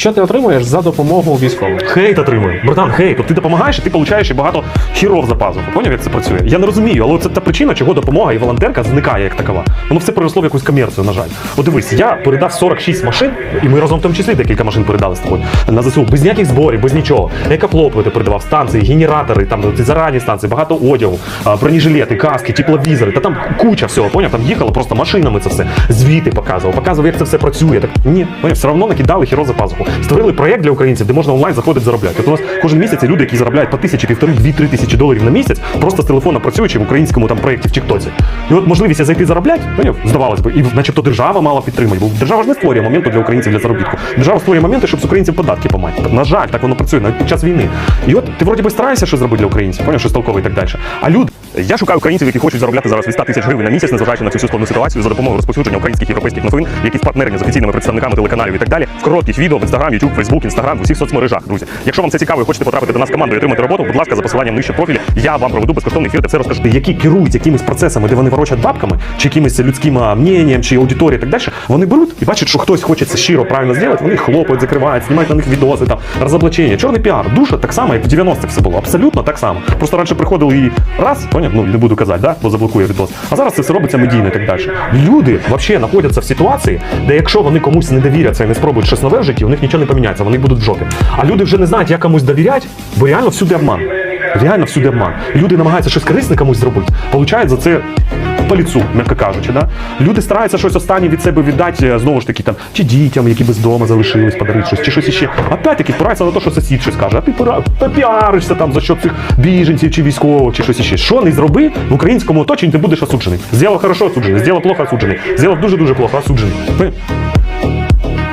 Що ти отримуєш за допомогу військовим? Хейт отримує. Братан, хейт. От ти допомагаєш, і ти получаєш і багато хіров за пазуху. Поняв, як це працює? Я не розумію, але це та причина, чого допомога і волонтерка зникає як такова. Воно все переросло в якусь комерцію, на жаль. От дивись, я передав 46 машин, і ми разом в тому числі декілька машин передали з тобою на ЗСУ. Без ніяких зборів, без нічого. Екофлопити передавав станції, генератори, там зарані станції, багато одягу, бронежилети, каски, тепловізори. Та там куча всього. Поняв? Там їхало просто машинами це все. Звіти показував, показував, як це все працює. Так ні, поняв, все одно накидали хіро за пазуху. Створили проєкт для українців, де можна онлайн заходити заробляти. От у нас кожен місяць люди, які заробляють по тисячі, півтори, дві-три тисячі доларів на місяць, просто з телефона працюючи в українському там проєкті в Тіктоці. І от можливість зайти заробляти, поняв, здавалось би, і начебто держава мала підтримати, бо держава ж не створює моменту для українців для заробітку. Держава створює моменти, щоб з українців податки помати. На жаль, так воно працює навіть під час війни. І от ти вроді би стараєшся щось зробити для українців, поняв, щось толкове і так далі. А люди. Я шукаю українців, які хочуть заробляти зараз від 100 тисяч гривень на місяць, незважаючи на цю всю складну ситуацію за допомогою розповсюдження українських європейських новин, які в партнерні з офіційними представниками телеканалів і так далі, в коротких відео в Instagram, YouTube, Facebook, Instagram, в усіх соцмережах, друзі. Якщо вам це цікаво і хочете потрапити до нас команду і отримати роботу, будь ласка, за посиланням нижче профілі, я вам проведу безкоштовний ефір, де все розкажу. Які керують якимись процесами, де вони ворочать бабками, чи якимось людським мненням, чи аудиторією так далі, вони беруть і бачать, що хтось хоче це щиро правильно зробити, вони хлопають, закривають, знімають на них відоси, там розоблачення. Чорний піар, душа так само, як в 90-х все було. Абсолютно так само. Просто раніше приходили і раз, поняв, ну не буду казати, да, бо заблокує відос. А зараз це все робиться медійно і так далі. Люди взагалі знаходяться в ситуації, де якщо вони комусь не довіряться і не спробують щось нове в житті, у них нічого не поміняється, вони будуть в жопі. А люди вже не знають, як комусь довіряти, бо реально всюди обман. Реально всюди обман. Люди намагаються щось корисне комусь зробити, получають за це по ліцу, м'яко кажучи. Да? Люди стараються щось останнє від себе віддати, е, знову ж таки, там, чи дітям, які без дома залишились, подарити щось, чи щось іще. Опять-таки, впирається на те, що сусід щось каже, а ти попіаришся там за що цих біженців чи військових, чи щось іще. Що не зроби в українському оточенні, ти будеш осуджений. Зробив хорошо осуджений, зробив плохо осуджений, зробив дуже-дуже плохо осуджений.